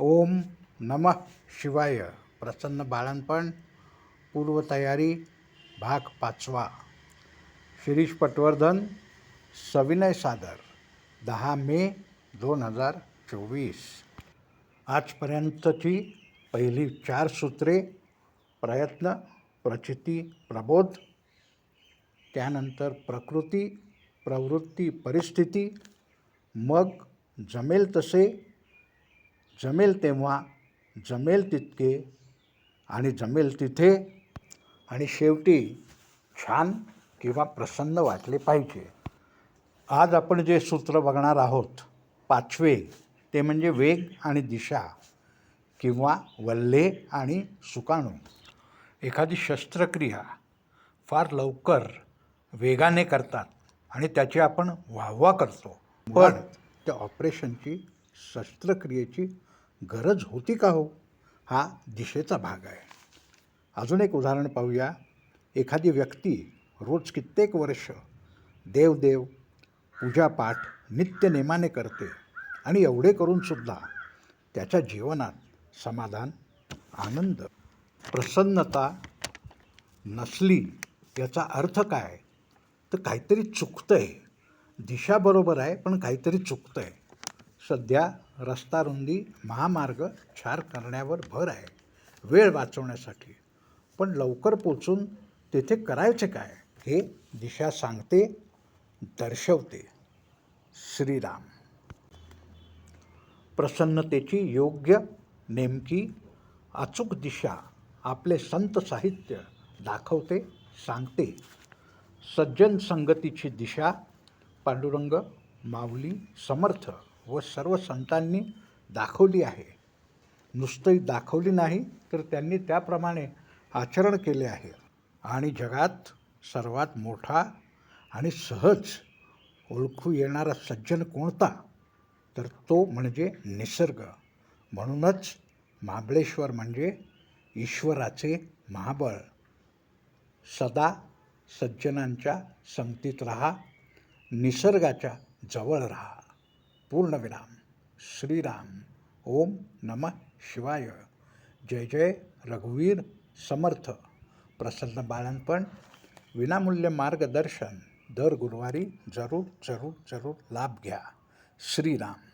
ओम नमः शिवाय. प्रसन्न बाळणपण पूर्वतयारी भाग पाचवा. शिरीष पटवर्धन सविनय सादर दहा मे दोन हजार चोवीस. आजपर्यंतची पहिली चार सूत्रे प्रयत्न प्रचिती प्रबोध त्यानंतर प्रकृती प्रवृत्ती परिस्थिती मग जमेल तसे जमेल तेव्हा जमेल तितके आणि जमेल तिथे आणि शेवटी छान किंवा प्रसन्न वाटले पाहिजे. आज आपण जे सूत्र बघणार आहोत पाचवे ते म्हणजे वेग आणि दिशा किंवा वल्हे आणि सुकाणू. एखादी शस्त्रक्रिया फार लवकर वेगाने करतात आणि त्याची आपण वाहवा करतो. पण त्या ऑपरेशनची शस्त्रक्रियेची गरज होती का हो? हा दिशेचा भाग आहे. अजून एक उदाहरण पाहूया. एखादी व्यक्ती रोज कित्येक वर्ष देवदेव पूजापाठ नित्यनेमाने करते आणि एवढे करूनसुद्धा त्याच्या जीवनात समाधान आनंद प्रसन्नता नसली याचा अर्थ काय? तर काहीतरी चुकतं आहे दिशा बरोबर आहे पण काहीतरी चुकतं आहे सध्या रस्ता रुंदी महामार्ग छार करण्यावर भर आहे. वेळ वाचवण्यासाठी. पण लवकर पोचून तेथे करायचे काय हे दिशा सांगते दर्शवते. श्रीराम. प्रसन्नतेची योग्य नेमकी अचूक दिशा आपले संत साहित्य दाखवते सांगते. सज्जन संगतीची दिशा पांडुरंग माऊली समर्थ. व सर्व संतांनी दाखवली आहे. नुसतंही दाखवली नाही तर त्यांनी त्याप्रमाणे आचरण केले आहे. आणि जगात सर्वात मोठा आणि सहज ओळखू येणारा सज्जन कोणता? तर तो म्हणजे निसर्ग. म्हणूनच महाबळेश्वर म्हणजे ईश्वराचे महाबळ. सदा सज्जनांच्या संगतीत राहा निसर्गाच्या जवळ राहा. पूर्णविराम। श्रीराम। ओम नमः शिवाय। जय जय रघुवीर समर्थ। प्रसन्न बाळणपण विनामूल्य मार्गदर्शन। दर गुरुवारी जरूर जरूर जरूर लाभ घ्या। श्रीराम।